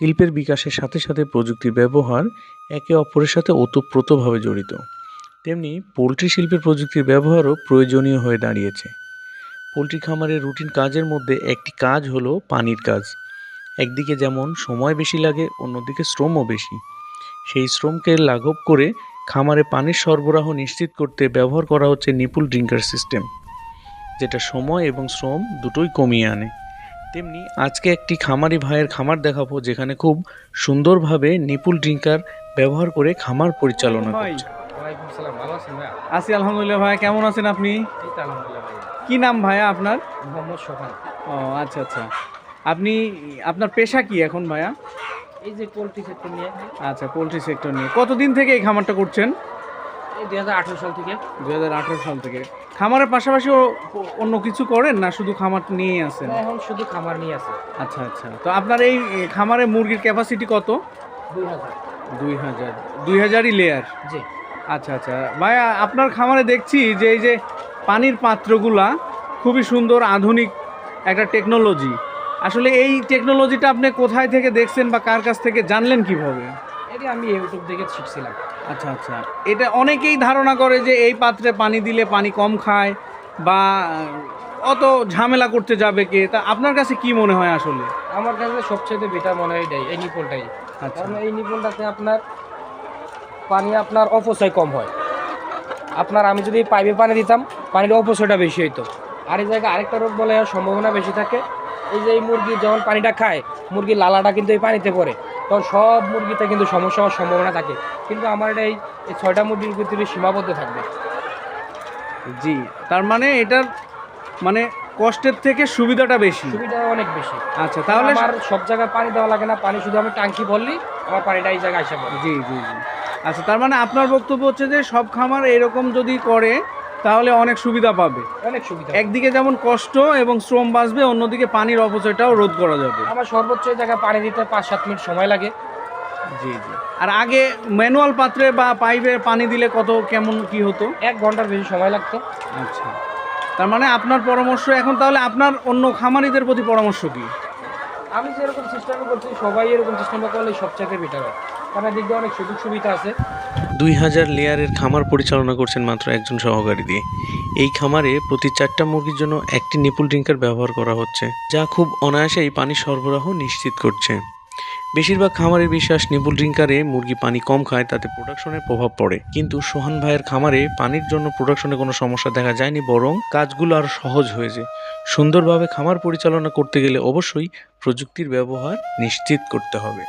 শিল্পের বিকাশের সাথে সাথে প্রযুক্তির ব্যবহার একে অপরের সাথে ওতপ্রোতভাবে জড়িত। তেমনি পোলট্রি শিল্পের প্রযুক্তির ব্যবহারও প্রয়োজনীয় হয়ে দাঁড়িয়েছে। পোলট্রি খামারের রুটিন কাজের মধ্যে একটি কাজ হলো পানির কাজ। একদিকে যেমন সময় বেশি লাগে, অন্যদিকে শ্রমও বেশি। সেই শ্রমকে লাঘব করে খামারে পানির সরবরাহ নিশ্চিত করতে ব্যবহার করা হচ্ছে নিপুল ড্রিঙ্কার সিস্টেম, যেটা সময় এবং শ্রম দুটোই কমিয়ে আনে। তেমনি আজকে একটি খামারি ভাইয়ের খামার দেখাবো যেখানে খুব সুন্দরভাবে নিপুল ড্রিঙ্কার ব্যবহার করে খামার পরিচালনা ভাই। করছে। আছি আলহামদুলিল্লাহ ভাইয়া কেমন আছেন আপনি? কি নাম ভাইয়া আপনার? মোহাম্মদ সোহান। ও আচ্ছা আচ্ছা। আপনি আপনার পেশা কি এখন ভাইয়া? এই যে পোলট্রি সেক্টর নিয়ে। আচ্ছা পোলট্রি সেক্টর নিয়ে। কতদিন থেকে এই খামারটা করছেন? দুই হাজার আঠারো সাল থেকে। দু সাল থেকে। খামারের পাশাপাশি অন্য কিছু করেন না শুধু খামার আছেন? এখন শুধু খামার নিয়ে আছে। আচ্ছা আচ্ছা। তো আপনার এই খামারে মুরগির ক্যাপাসিটি কত? দুই হাজার। দুই হাজার। দুই হাজারই লেয়ার জি। আচ্ছা আচ্ছা। ভাইয়া আপনার খামারে দেখছি যে এই যে পানির পাত্রগুলা খুবই সুন্দর আধুনিক একটা টেকনোলজি আসলে এই টেকনোলজিটা আপনি কোথায় থেকে দেখছেন বা কার কাছ থেকে জানলেন কীভাবে? এটা আমি ইউটিউব থেকে শিখছিলাম। আচ্ছা আচ্ছা। এটা অনেকেই ধারণা করে যে এই পাত্রে পানি দিলে পানি কম খায় বা অত ঝামেলা করতে যাবে কে। তা আপনার কাছে কি মনে হয় আসলে? আমার কাছে সবচেয়ে বেটার মনে হয় এটাই এই নিপলটাই। আচ্ছা। কারণ এই নিপলটাতে আপনার পানি আপনার অপচয় কম হয়। আপনার আমি যদি পাইপে পানি দিতাম পানির অপচয়টা বেশি হইতো। আর এই জায়গায় আরেকটা রোগ বলে হওয়ার সম্ভাবনা বেশি থাকে। এই যে এই মুরগি যখন পানিটা খায় মুরগির লালাটা কিন্তু এই পানিতে পড়ে। তখন সব মুরগিতে কিন্তু সমস্যা হওয়ার সম্ভাবনা থাকে। কিন্তু আমার এটা এই ছয়টা মুরগির ভিতরে সীমাবদ্ধ থাকবে। জি তার মানে এটার মানে কষ্টের থেকে সুবিধাটা বেশি। সুবিধা অনেক বেশি। আচ্ছা তাহলে আমার সব জায়গায় পানি দেওয়া লাগে না পানি শুধু আমি টাঙ্কি ভরলি আমার পানিটা এই জায়গায় আসে জি জি জি। আচ্ছা তার মানে আপনার বক্তব্য হচ্ছে যে সব খামার এরকম যদি করে তাহলে অনেক সুবিধা পাবে। অনেক সুবিধা। একদিকে যেমন কষ্ট এবং শ্রম বাঁচবে অন্যদিকে পানির অপচয়টাও রোধ করা যাবে। আমার সর্বোচ্চ জায়গায় পানি দিতে পাঁচ সাত মিনিট সময় লাগে। জি জি। আর আগে ম্যানুয়াল পাত্রে বা পাইপে পানি দিলে কত কেমন কি হতো? এক ঘণ্টার বেশি সময় লাগতো। আচ্ছা। তার মানে আপনার পরামর্শ এখন তাহলে আপনার অন্য খামারিদের প্রতি পরামর্শ কি? আমি যেরকম সিস্টেমে করছি সবাই এরকম সিস্টেমে করলে সবচেয়ে বেটার হয়। কারণ এদিক দিয়ে অনেক সুযোগ সুবিধা আছে। দুই হাজার লেয়ারের খামার পরিচালনা করছেন মাত্র একজন সহকারী দিয়ে। এই খামারে প্রতি চারটা মুরগির জন্য একটি নিপুল ড্রিঙ্কার ব্যবহার করা হচ্ছে, যা খুব অনায়াসেই পানি সরবরাহ নিশ্চিত করছে। বেশিরভাগ খামারের বিশ্বাস, নিপুল ড্রিঙ্কারে মুরগি পানি কম খায়, তাতে প্রোডাকশনের প্রভাব পড়ে। কিন্তু সোহান ভাইয়ের খামারে পানির জন্য প্রোডাকশনে কোনো সমস্যা দেখা যায়নি, বরং কাজগুলো আরও সহজ হয়েছে। সুন্দরভাবে খামার পরিচালনা করতে গেলে অবশ্যই প্রযুক্তির ব্যবহার নিশ্চিত করতে হবে।